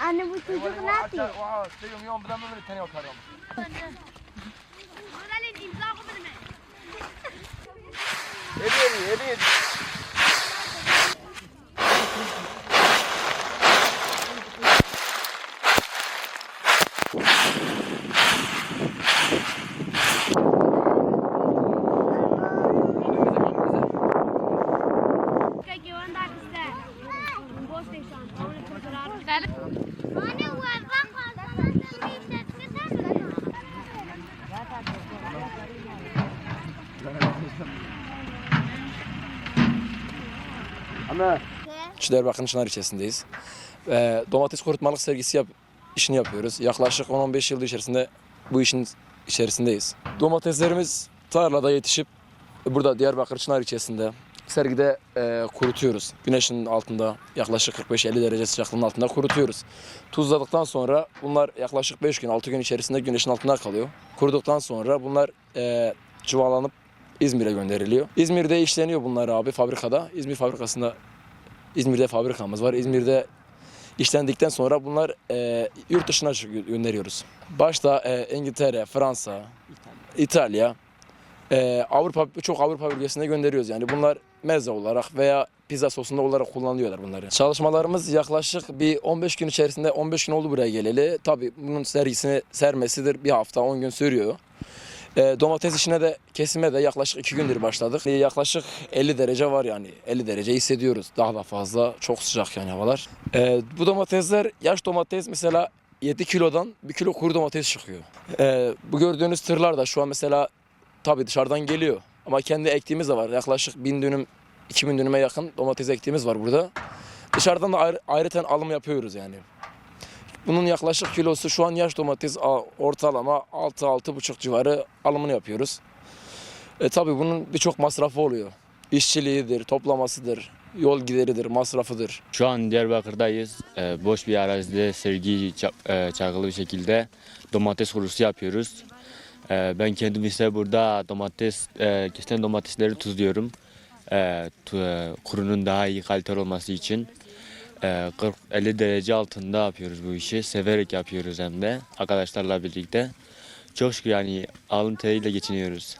Anne bu çocuk ne yapıyor? Anne var bak şunu işletmesen mi? Diyarbakır'ın Çınar ilçesindeyiz. Ee, domates kurutmalık sergisi yap, işini yapıyoruz. Yaklaşık 10-15 yıl içerisinde bu işin içerisindeyiz. Domateslerimiz tarlada yetişip burada Diyarbakır Çınar ilçesinde sergide e, kurutuyoruz. Güneşin altında yaklaşık 45-50 derece sıcaklığının altında kurutuyoruz. Tuzladıktan sonra bunlar yaklaşık 5 gün 6 gün içerisinde güneşin altında kalıyor. Kuruduktan sonra bunlar e, çuvallanıp İzmir'e gönderiliyor. İzmir'de işleniyor bunlar abi fabrikada. İzmir fabrikasında İzmir'de fabrikamız var. İzmir'de işlendikten sonra bunlar e, yurt dışına gö- gönderiyoruz. Başta e, İngiltere, Fransa, İtalya, e, Avrupa birçok Avrupa bölgesine gönderiyoruz. Yani bunlar meze olarak veya pizza sosunda olarak kullanıyorlar bunları. Çalışmalarımız yaklaşık bir 15 gün içerisinde 15 gün oldu buraya geleli. Tabii bunun sergisini sermesidir bir hafta 10 gün sürüyor. E, domates işine de kesime de yaklaşık 2 gündür başladık. Yaklaşık 50 derece var yani 50 derece hissediyoruz. Daha da fazla çok sıcak yani havalar. E, bu domatesler yaş domates mesela 7 kilodan 1 kilo kuru domates çıkıyor. E, bu gördüğünüz tırlar da şu an mesela tabii dışarıdan geliyor. Ama kendi ektiğimiz de var. Yaklaşık 1000 dönüm 2000 dönüme yakın domates ektiğimiz var burada. Dışarıdan da ayrı, ayrıten alım yapıyoruz yani. Bunun yaklaşık kilosu şu an yaş domates ortalama 6-6,5 civarı alımını yapıyoruz. E tabi bunun birçok masrafı oluyor. İşçiliğidir, toplamasıdır, yol gideridir, masrafıdır. Şu an Diyarbakır'dayız. Ee, boş bir arazide sergi e, çakılı bir şekilde domates kurusu yapıyoruz. Ee, ben kendim ise burada domates, e, kesilen domatesleri tuzluyorum. Ee, tu- e, kurunun daha iyi kaliteli olması için. Ee, 40-50 derece altında yapıyoruz bu işi. Severek yapıyoruz hem de arkadaşlarla birlikte. Çok şükür yani alın teriyle geçiniyoruz.